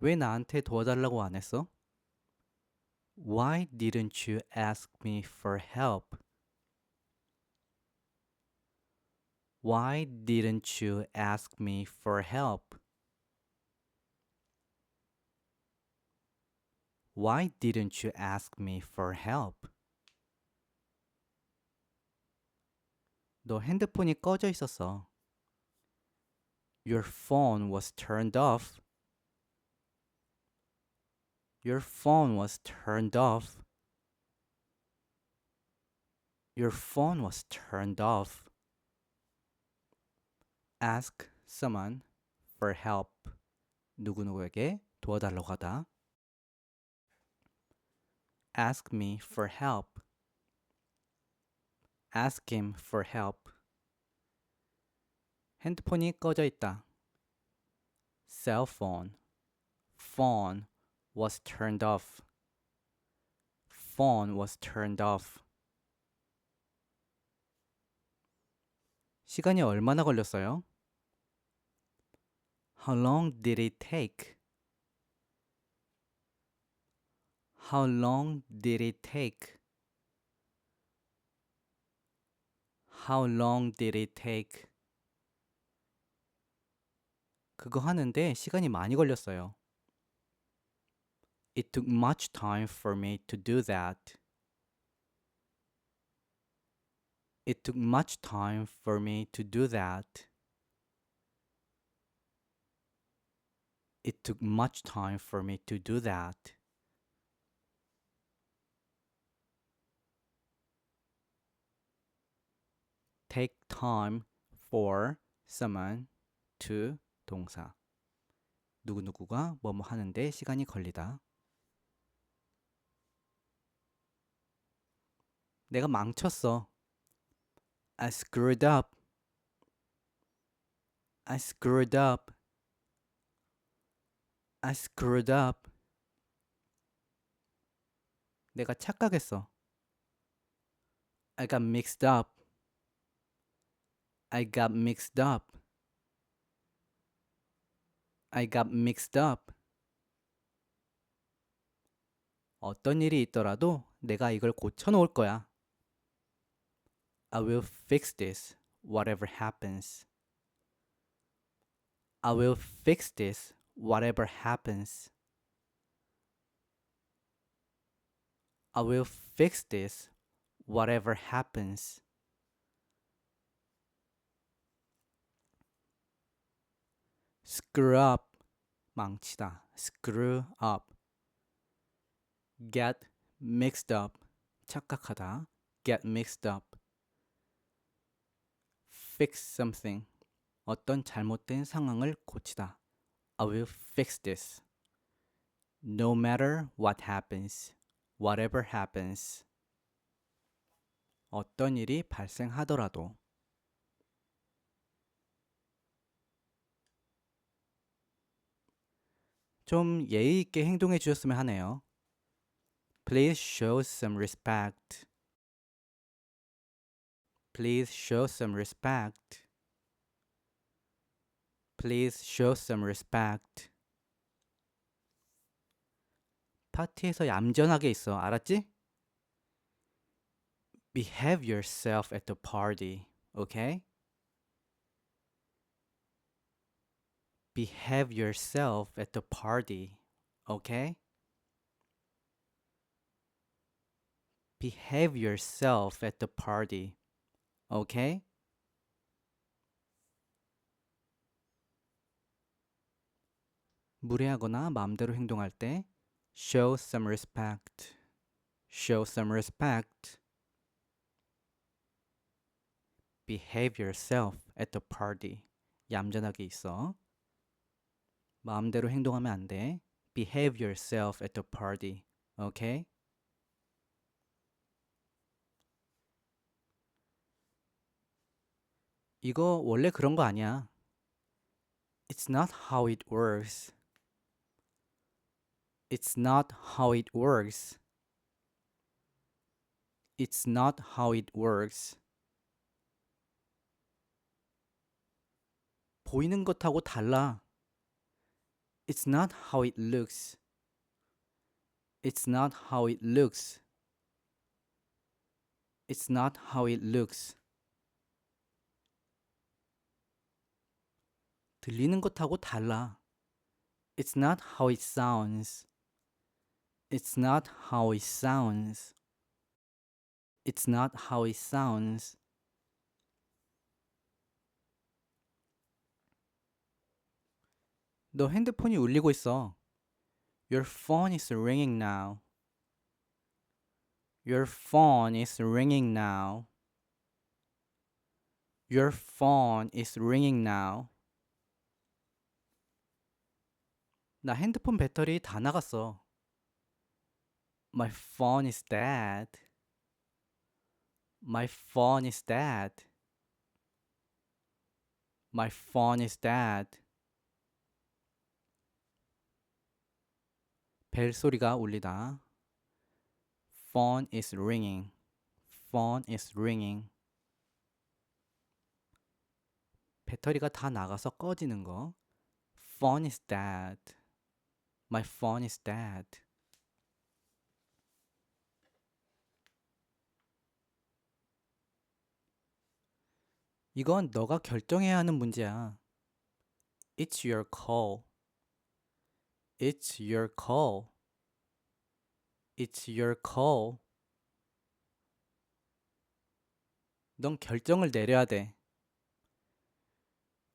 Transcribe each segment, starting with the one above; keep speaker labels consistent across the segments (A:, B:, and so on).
A: 왜 나한테 도와달라고 안 했어? Why didn't you ask me for help? Why didn't you ask me for help? Why didn't you ask me for help? 너 핸드폰이 꺼져 있었어. Your phone was turned off. Your phone was turned off. Your phone was turned off. Ask someone for help. 누구누구에게 도와달라고 하다. Ask me for help. Ask him for help. 핸드폰이 꺼져 있다. Cell phone. Phone was turned off. Phone was turned off. 시간이 얼마나 걸렸어요? How long did it take? How long did it take? How long did it take? 그거 하는데 시간이 많이 걸렸어요. It took much time for me to do that. It took much time for me to do that. It took much time for me to do that. take time for someone to 동사. 누구누구가 뭐뭐 하는데 시간이 걸리다. 내가 망쳤어. I screwed up. I screwed up. I screwed up. 내가 착각했어. I got mixed up. I got mixed up. I got mixed up. 어떤 일이 있더라도 내가 이걸 고쳐 놓을 거야. I will fix this, whatever happens. I will fix this, whatever happens. I will fix this, whatever happens. screw up 망치다 screw up get mixed up 착각하다 get mixed up Fix something 어떤 잘못된 상황을 고치다 I will fix this no matter what happens whatever happens 어떤 일이 발생하더라도 좀 예의 있게 행동해 주셨으면 하네요. Please show some respect. Please show some respect. Please show some respect. 파티에서 얌전하게 있어. 알았지? Behave yourself at the party. Okay? behave yourself at the party, okay? Behave yourself at the party, Okay? 무례하거나 마음대로 행동할 때 show some respect. show some respect. behave yourself at the party. 얌전하게 있어. 마음대로 행동하면 안 돼. Behave yourself at the party. Okay? 이거 원래 그런 거 아니야. It's not how it works. It's not how it works. It's not how it works. 보이는 것하고 달라. It's not how it looks. It's not how it looks. It's not how it looks. 들리는 것하고 달라. It's not how it sounds. It's not how it sounds. It's not how it sounds. 너 핸드폰이 울리고 있어. Your phone is ringing now. Your phone is ringing now. Your phone is ringing now. 나 핸드폰 배터리 다 나갔어. My phone is dead. My phone is dead. My phone is dead. 벨 소리가 울리다. Phone is ringing. Phone is ringing. 배터리가 다 나가서 꺼지는 거. Phone is dead. My phone is dead. 이건 너가 결정해야 하는 문제야. It's your call. It's your call. It's your call. 넌 결정을 내려야 돼.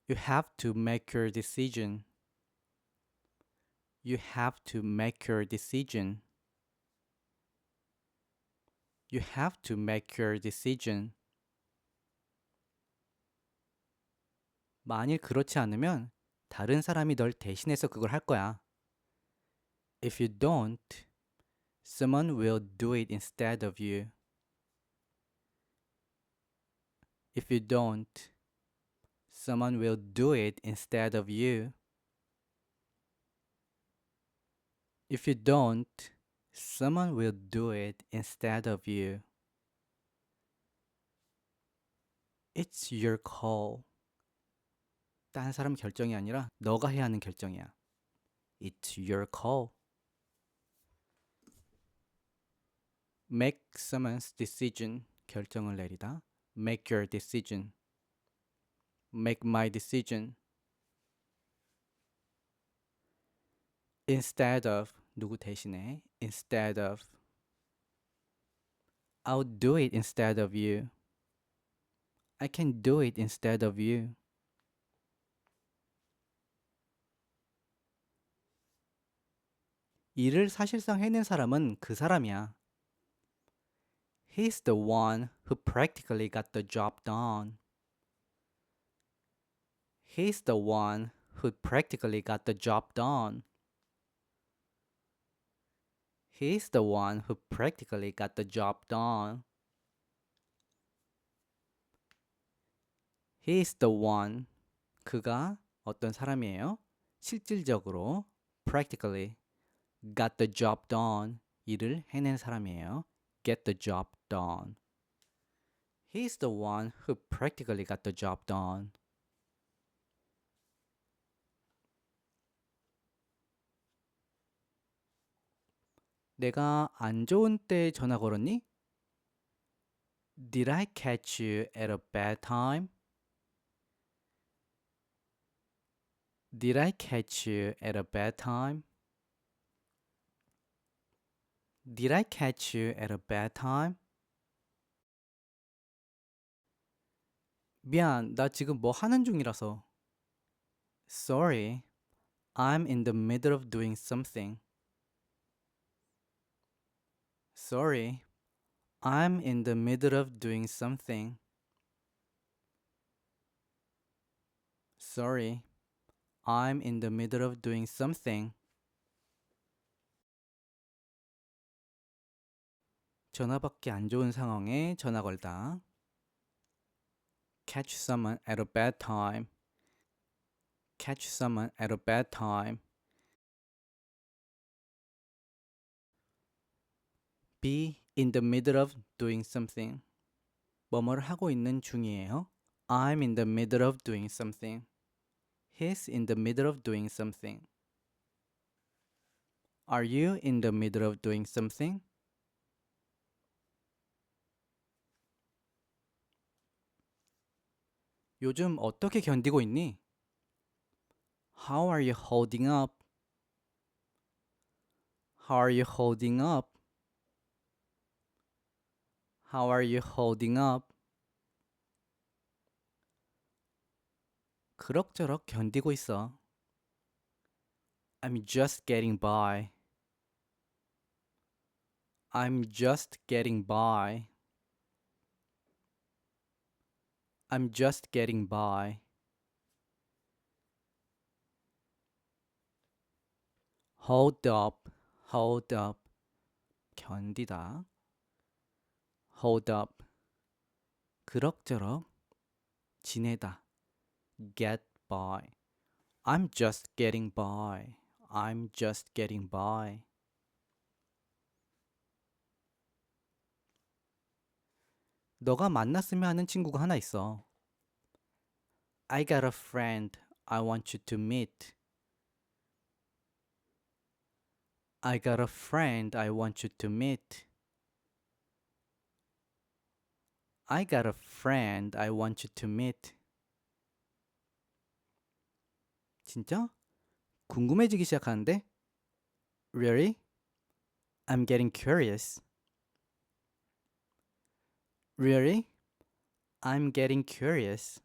A: You have to make your decision. You have to make your decision. You have to make your decision. 만일 그렇지 않으면 다른 사람이 널 대신해서 그걸 할 거야. If you don't, someone will do it instead of you. If you don't, someone will do it instead of you. If you don't, someone will do it instead of you. It's your call. 다른 사람 결정이 아니라 너가 해야 하는 결정이야. It's your call. Make someone's decision. 결정을 내리다. Make your decision. Make my decision. Instead of 누구 대신에 instead of I'll do it instead of you. I can do it instead of you. 일을 사실상 해낸 사람은 그 사람이야. He's the one who practically got the job done. He's the one who practically got the job done. He's the one who practically got the job done. He's the one. 그가 어떤 사람이에요? 실질적으로 practically got the job done. 일을 해낸 사람이에요. get the job done. He's the one who practically got the job done. 내가 안 좋은 때 전화 걸었니? Did I catch you at a bad time? Did I catch you at a bad time? Did I catch you at a bad time? 미안, 나 지금 뭐 하는 중이라서. Sorry, I'm in the middle of doing something. Sorry, I'm in the middle of doing something. Sorry, I'm in the middle of doing something. 전화 받기 안 좋은 상황에 전화 걸다. Catch someone at a bad time. Catch someone at a bad time. Be in the middle of doing something. 뭐뭐를 하고 있는 중이에요. I'm in the middle of doing something. He's in the middle of doing something. Are you in the middle of doing something? 요즘 어떻게 견디고 있니? How are you holding up? How are you holding up? How are you holding up? 그럭저럭 견디고 있어. I'm just getting by. I'm just getting by. I'm just getting by. Hold up, hold up. 견디다. Hold up. 그럭저럭 지내다. Get by. I'm just getting by. I'm just getting by. 너가 만났으면 하는 친구가 하나 있어. I got a friend I want you to meet. I got a friend I want you to meet. I got a friend I want you to meet. 진짜? 궁금해지기 시작하는데? Really? I'm getting curious. Really? I'm getting curious.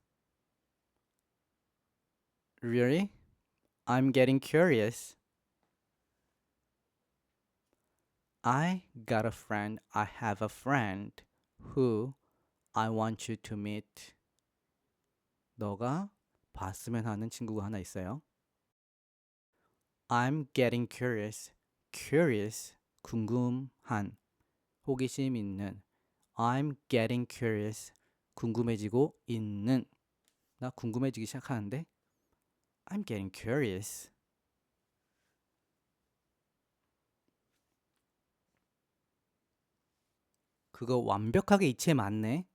A: Really? I'm getting curious. I got a friend. I have a friend who I want you to meet. 너가 봤으면 하는 친구가 하나 있어요. I'm getting curious. Curious. 궁금한. 호기심 있는. I'm getting curious. 궁금해지고 있는. 나 궁금해지기 시작하는데. I'm getting curious. 그거 완벽하게 이치에 맞네.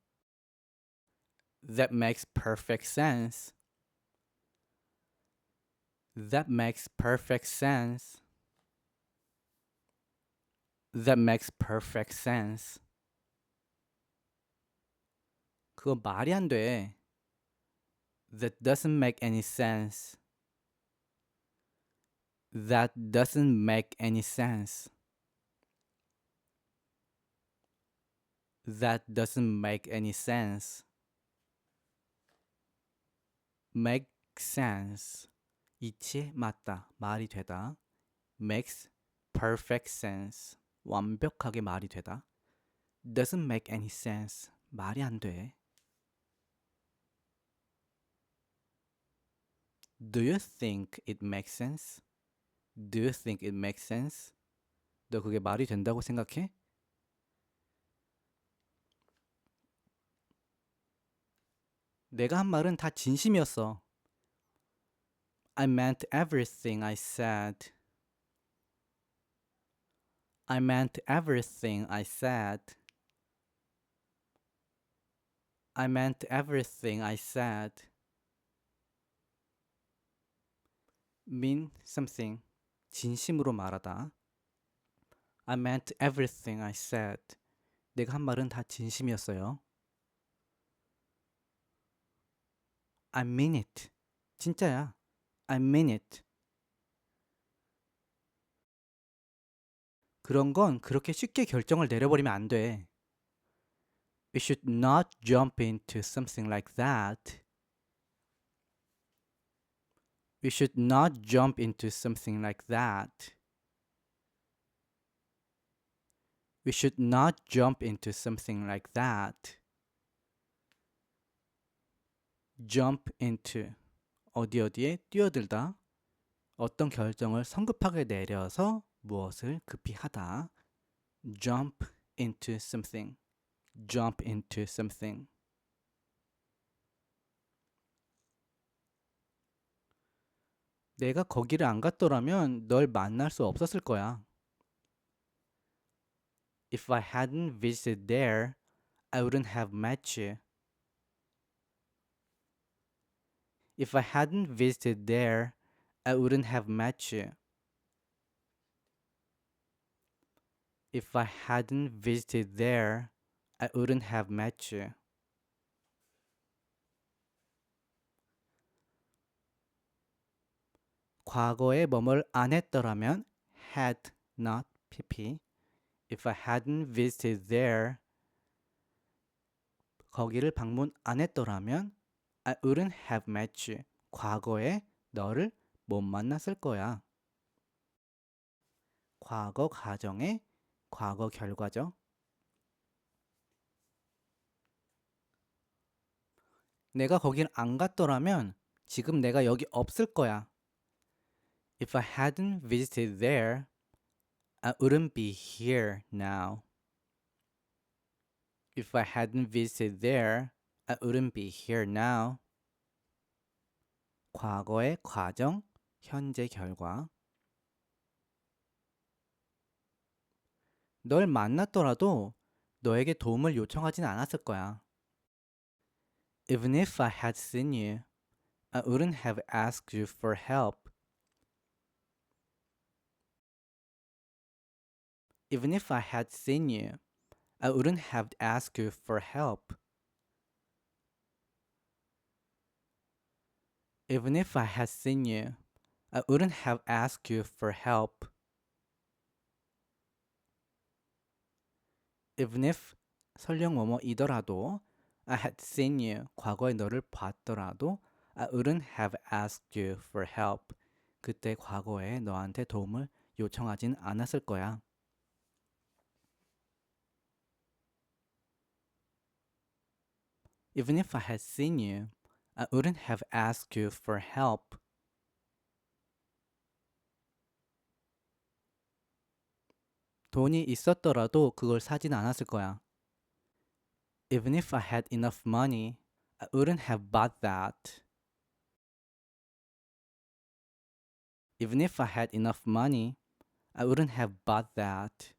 A: That makes perfect sense. That makes perfect sense. That makes perfect sense. 그거 말이 안 돼. That doesn't make any sense. That doesn't make any sense. That doesn't make any sense. Make sense. 이치 맞다. 말이 되다. Makes perfect sense. 완벽하게 말이 되다. Doesn't make any sense. 말이 안 돼. Do you think it makes sense? Do you think it makes sense? 너 그게 말이 된다고 생각해? 내가 한 말은 다 진심이었어. I meant everything I said. I meant everything I said. I meant everything I said. mean something. 진심으로 말하다. I meant everything I said. 내가 한 말은 다 진심이었어요. I mean it. 진짜야. I mean it. 그런 건 그렇게 쉽게 결정을 내려버리면 안 돼. You should not jump into something like that. You should not jump into something like that. We should not jump into something like that. Jump into 어디 어디에 뛰어들다 어떤 결정을 성급하게 내려서 무엇을 급히 하다 jump into something jump into something 내가 거기를 안 갔더라면 널 만날 수 없었을 거야. If I hadn't visited there, I wouldn't have met you. If I hadn't visited there, I wouldn't have met you. If I hadn't visited there, I wouldn't have met you. 과거에 뭐뭘 안 했더라면 had not pp. If I hadn't visited there, 거기를 방문 안 했더라면 I wouldn't have met you. 과거에 너를 못 만났을 거야. 과거 가정의 과거 결과죠. 내가 거길 안 갔더라면 지금 내가 여기 없을 거야. If I hadn't visited there, I wouldn't be here now. If I hadn't visited there, I wouldn't be here now. 과거의 과정, 현재 결과. 널 만났더라도 너에게 도움을 요청하진 않았을 거야. Even if I had seen you, I wouldn't have asked you for help. Even if I had seen you, I wouldn't have asked you for help. Even if I had seen you, I wouldn't have asked you for help. Even if 설령 뭐뭐이더라도 I had seen you 과거에 너를 봤더라도 I wouldn't have asked you for help. 그때 과거에 너한테 도움을 요청하진 않았을 거야. Even if I had seen you, I wouldn't have asked you for help. 돈이 있었더라도 그걸 사진 않았을 거야. Even if I had enough money, I wouldn't have bought that. Even if I had enough money, I wouldn't have bought that.